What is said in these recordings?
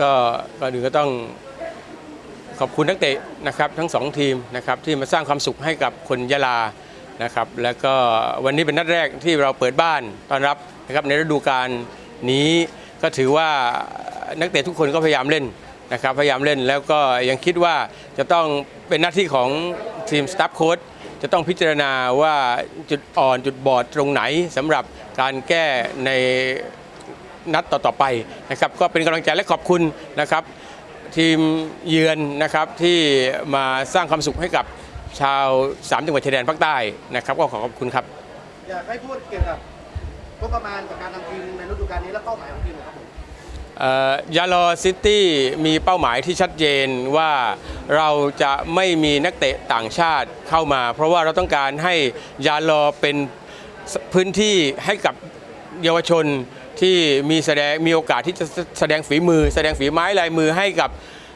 ก็ก่อนอื่นก็ต้องขอบคุณนักเตะนะครับทั้งสองทีมนะครับที่มาสร้างความสุขให้กับคนยะลานะครับแล้วก็วันนี้เป็นนัดแรกที่เราเปิดบ้านต้อนรับนะครับในฤดูกาลนี้ก็ถือว่านักเตะทุกคนก็พยายามเล่นนะครับพยายามเล่นแล้วก็ยังคิดว่าจะต้องเป็นหน้าที่ของทีมสตาฟโค้ชจะต้องพิจารณาว่าจุดอ่อนจุดบอดตรงไหนสำหรับการแก้ใน นัดต่อๆไปนะครับก็เป็นกำลังใจและขอบคุณนะครับ ทีมเยือนนะครับที่มาสร้างความสุขให้กับชาวสามจังหวัดชายแดนภาคใต้นะครับ ก็ขอขอบคุณครับ อยากให้พูดเกี่ยวกับงบประมาณกับการทำทีมในฤดูกาลนี้และเป้าหมายของทีมหนะครับผมเอ่อยาลอซิตี้มีเป้าหมายที่ชัดเจนว่าเราจะไม่มีนักเตะต่างชาติเข้ามา เพราะว่าเราต้องการให้ยาลอเป็นพื้นที่ให้กับเยาวชน ที่มีแสดงมีโอกาสที่จะแสดงฝีมือ แสดงฝีไม้ลายมือให้กับ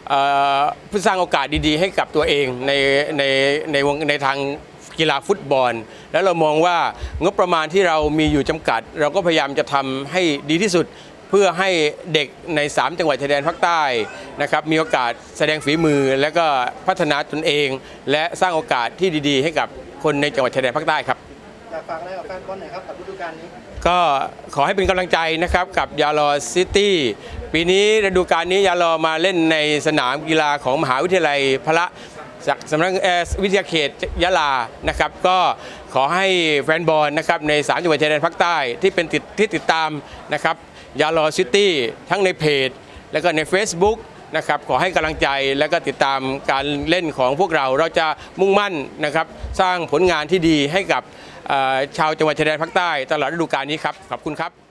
เอ่อเพื่อสร้างโอกาสดีๆ ให้กับตัวเองในในในวงในทางกีฬาฟุตบอล แล้วเรามองว่างบประมาณที่เรามีอยู่จำกัด เราก็พยายามจะทำให้ดีที่สุดเพื่อให้เด็กใน 3 จังหวัดชายแดนภาคใต้นะครับมีโอกาสแสดงฝีมือและก็พัฒนาตนเอง และสร้างโอกาสที่ดี ๆ ให้กับคนในจังหวัดชายแดนภาคใต้ครับ ฝากอะไรกับแฟนบอลหน่อยครับกับฤดูกาลนี้ ก็ขอให้เป็นกำลังใจนะครับกับยาลอซิตี้ปีนี้ฤดูกาลนี้ยาลอมาเล่นในสนามกีฬาของมหาวิทยาลัยพระจากสำนักวิทยาเขตยะลานะครับ ก็ขอให้แฟนบอลนะครับในสามจังหวัดชายแดนภาคใต้ที่เป็นติดที่ติดตามนะครับยาลอซิตี้ทั้งในเพจ แล้วก็ใน Facebook นะครับขอให้กำลังใจแล้วก็ติดตามการเล่นของพวกเรา เราจะมุ่งมั่นนะครับ สร้างผลงานที่ดีให้กับ ชาวจังหวัดชายแดนภาคใต้ตลอดฤดูกาลนี้ครับขอบคุณครับ